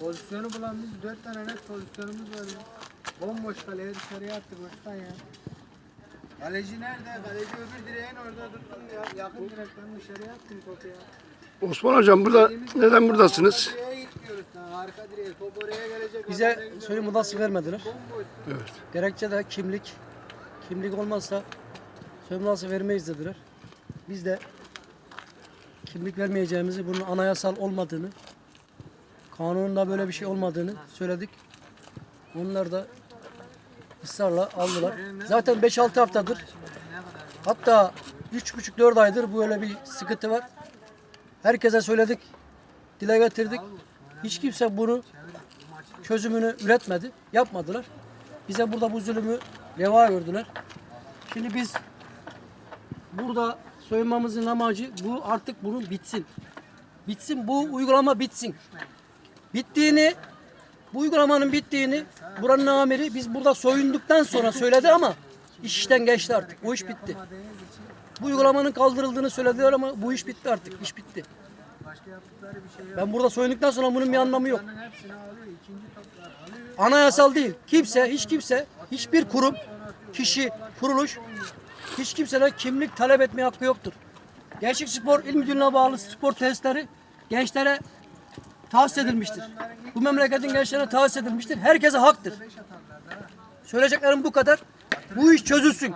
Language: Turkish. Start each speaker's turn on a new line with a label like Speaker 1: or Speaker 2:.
Speaker 1: Pozisyonu bulan biz dört tane net pozisyonumuz var ya. Bomboş kaleye dışarıya attık baştan ya. Kaleci nerede? Kaleci öbür direğin orada tuttun ya. Yakın direkten dışarıya attın topu ya.
Speaker 2: Osman hocam burada neden buradasınız?
Speaker 1: Arka direğe gitmiyoruz sana. Arka direğe. Top oraya gelecek.
Speaker 3: Bize
Speaker 1: gidiyor.
Speaker 3: soyunma odası vermediler.
Speaker 1: Bomboş.
Speaker 2: Evet.
Speaker 3: Gerekçe de kimlik. Kimlik olmazsa odası vermeyiz dediler. Biz de kimlik vermeyeceğimizi, bunun anayasal olmadığını, kanununda böyle bir şey olmadığını söyledik. Onlar da ısrarla aldılar. Zaten 5-6 haftadır hatta 3,5-4 aydır böyle bir sıkıntı var. Herkese söyledik, dile getirdik. Hiç kimse bunu çözümünü üretmedi, yapmadılar. Bize burada bu zulümü reva gördüler. Şimdi biz burada soyunmamızın amacı bu artık bunun bitsin. Bitsin bu uygulama bitsin. Bittiğini bu uygulamanın bittiğini buranın amiri biz burada soyunduktan sonra söyledi ama iş işten geçti artık. Bu iş bitti. Bu uygulamanın kaldırıldığını söylediler ama bu iş bitti artık. İş bitti. Ben burada soyunduktan sonra bunun bir anlamı yok. Anayasal değil. Kimse, hiç kimse, hiçbir kurum, kişi, kuruluş, hiç kimseden kimlik talep etmeye hakkı yoktur. Gençlik Spor İl Müdürlüğü'ne bağlı spor tesisleri gençlere tahsis edilmiştir. Bu memleketin gençlerine tahsis edilmiştir. Herkese haktır. Söyleyeceklerim bu kadar. Bu iş çözülsün.